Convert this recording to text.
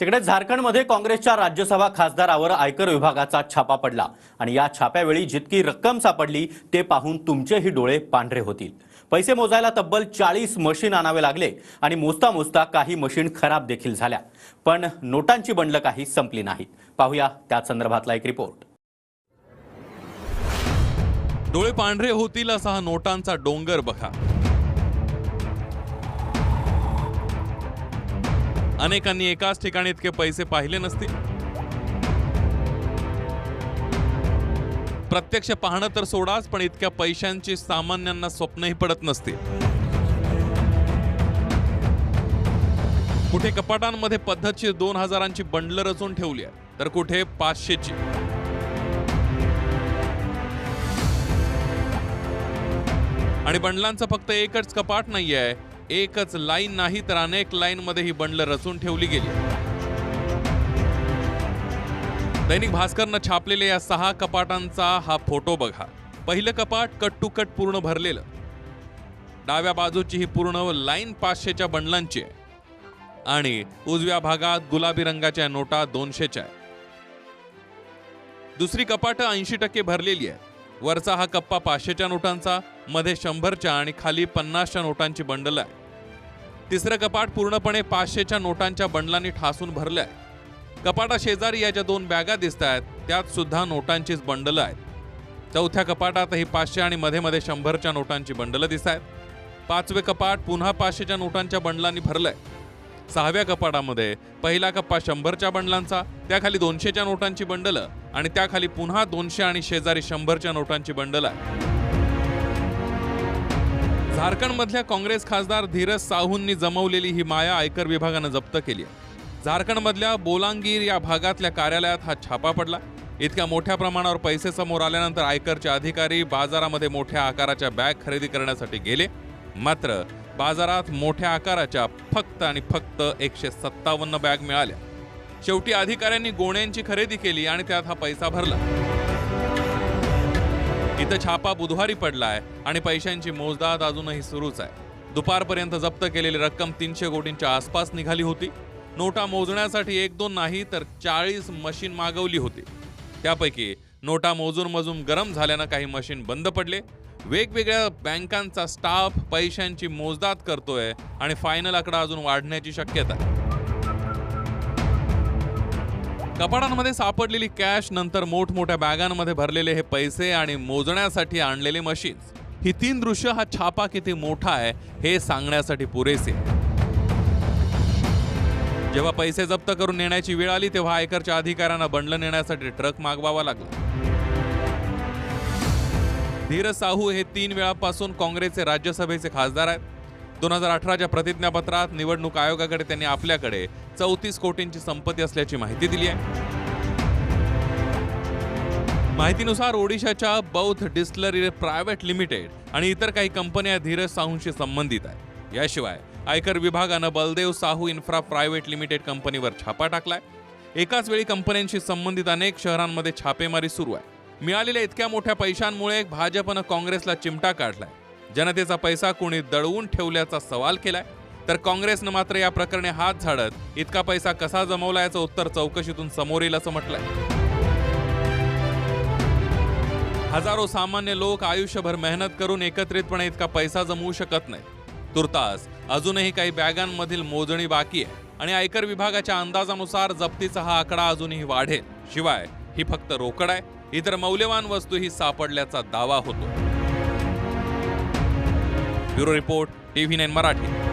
तिकडे झारखंडमध्ये काँग्रेसच्या राज्यसभा खासदारावर आयकर विभागाचा छापा पडला. आणि या छाप्यावेळी जितकी रक्कम सापडली ते पाहून तुमचेही डोळे पांढरे होतील. पैसे मोजायला तब्बल चाळीस मशीन आणावे लागले आणि मोजता मोजता काही मशीन खराब देखील झाल्या. पण नोटांची बंडलं काही संपली नाहीत. पाहूया त्या संदर्भातला एक रिपोर्ट. डोळे पांढरे होतील असा हा नोटांचा डोंगर बघा. अनेकांनी एकाच ठिकाणी इतके पैसे पाहिले नसतील. प्रत्यक्ष पाहणं तर सोडाच पण इतक्या पैशांची सामान्यांना स्वप्नही पडत नसतील. कुठे कपाटांमध्ये पद्धतशीर दोन हजारांची बंडलं रचून ठेवली आहे तर कुठे पाचशेची. आणि बंडलांचं फक्त एकच कपाट नाही आहे एकच लाईन नाही तर अनेक लाईनमध्ये ही बंडलं रचून ठेवली गेली. दैनिक भास्करनं छापलेल्या या सहा कपाटांचा हा फोटो बघा. पहिलं कपाट कट टू कट पूर्ण भरलेलं. डाव्या बाजूची ही पूर्ण लाईन पाचशेच्या बंडलांची आहे. आणि उजव्या भागात गुलाबी रंगाच्या नोटा दोनशेच्या आहे दुसरी कपाट ऐंशी टक्के भरलेली आहे वरचा हा कप्पा पाचशेच्या नोटांचा मध्ये शंभरच्या आणि खाली पन्नासच्या नोटांची बंडल आहे. तिसरं कपाट पूर्णपणे पाचशेच्या नोटांच्या बंडलांनी ठासून भरलं आहे कपाटा शेजारी या ज्या दोन बॅगा दिसत आहेत त्यात सुद्धा नोटांचीच बंडलं आहेत. चौथ्या कपाटातही पाचशे आणि मध्ये मध्ये शंभरच्या नोटांची बंडलं दिसत आहेत पाचवे कपाट पुन्हा पाचशेच्या नोटांच्या बंडलांनी भरलंय. सहाव्या कपाटामध्ये पहिला कप्पा शंभरच्या बंडलांचा त्याखाली दोनशेच्या नोटांची बंडलं आणि त्याखाली पुन्हा दोनशे आणि शेजारी शंभरच्या नोटांची बंडल आहे. झारखंडमधल्या काँग्रेस खासदार धीरज साहूंनी जमवलेली ही माया आयकर विभागानं जप्त केली आहे. झारखंडमधल्या बोलांगीर या भागातल्या कार्यालयात हा छापा पडला. इतक्या मोठ्या प्रमाणावर पैसे समोर आल्यानंतर आयकरचे अधिकारी बाजारामध्ये मोठ्या आकाराच्या बॅग खरेदी करण्यासाठी गेले. मात्र बाजारात मोठ्या आकाराच्या फक्त आणि फक्त एकशे सत्तावन्न बॅग मिळाल्या. शेवटी अधिकाऱ्यांनी गोण्यांची खरेदी केली आणि त्यात हा पैसा भरला. इथं छापा बुधवारी पडला आहे आणि पैशांची मोजदाद अजूनही सुरूच आहे. दुपारपर्यंत जप्त केलेली रक्कम तीनशे कोटींच्या आसपास निघाली होती. नोटा मोजण्यासाठी एक दोन नाही तर चाळीस मशीन मागवली होती. त्यापैकी नोटा मोजून मोजून गरम झाल्यानं काही मशीन बंद पडले. वेगवेगळ्या बँकांचा स्टाफ पैशांची मोजदाद करतोय आणि फायनल आकडा अजून वाढण्याची शक्यता आहे. कपाडांमध्ये सापडलेली कॅश नंतर मोठमोठ्या बॅगांमध्ये भरलेले हे पैसे आणि मोजण्यासाठी आणलेले मशीन्स ही तीन दृश्य हा छापा किती मोठा आहे हे सांगण्यासाठी पुरेसे. जेव्हा पैसे जप्त करून नेण्याची वेळ आली तेव्हा आयकरच्या अधिकाऱ्यांना बंडलं नेण्यासाठी ट्रक मागवावा लागला. धीरज साहू हे तीन वेळापासून काँग्रेसचे राज्यसभेचे खासदार आहेत. दोन हजार अठराच्या प्रतिज्ञापत्रात निवडणूक आयोगाकडे त्यांनी आपल्याकडे चौतीस कोटींची संपत्ती असल्याची माहिती दिली आहे. माहितीनुसार ओडिशाच्या बौद्ध डिस्टलरी प्रायव्हेट लिमिटेड आणि इतर काही कंपन्या धीरज साहूंशी संबंधित आहेत. याशिवाय आयकर विभागानं Baldev Sahu infra private limited कंपनीवर छापा टाकलाय. एकाच वेळी कंपन्यांशी संबंधित अनेक शहरांमध्ये छापेमारी सुरू आहे. मिळालेल्या इतक्या मोठ्या पैशांमुळे भाजपनं काँग्रेसला चिमटा काढलाय. जनतेचा पैसा कोणी दळवून ठेवल्याचा सवाल केलाय तर काँग्रेसनं मात्र या प्रकरणी हात झाडत इतका पैसा कसा जमवला याचं उत्तर चौकशीतून समोर येईल असं म्हटलंय. हजारो सामान्य लोक आयुष्यभर मेहनत करून एकत्रितपणे इतका पैसा जमवू शकत नाही तुर्तास अजूनही काही बॅगांमधील मोजणी बाकी आहे आणि आयकर विभागाच्या अंदाजानुसार जप्तीचा हा आकडा अजूनही वाढेल. शिवाय ही फक्त रोकड आहे इतर मौल्यवान वस्तू ही सापडल्याचा दावा होतो. Bureau report TV nine Marathi.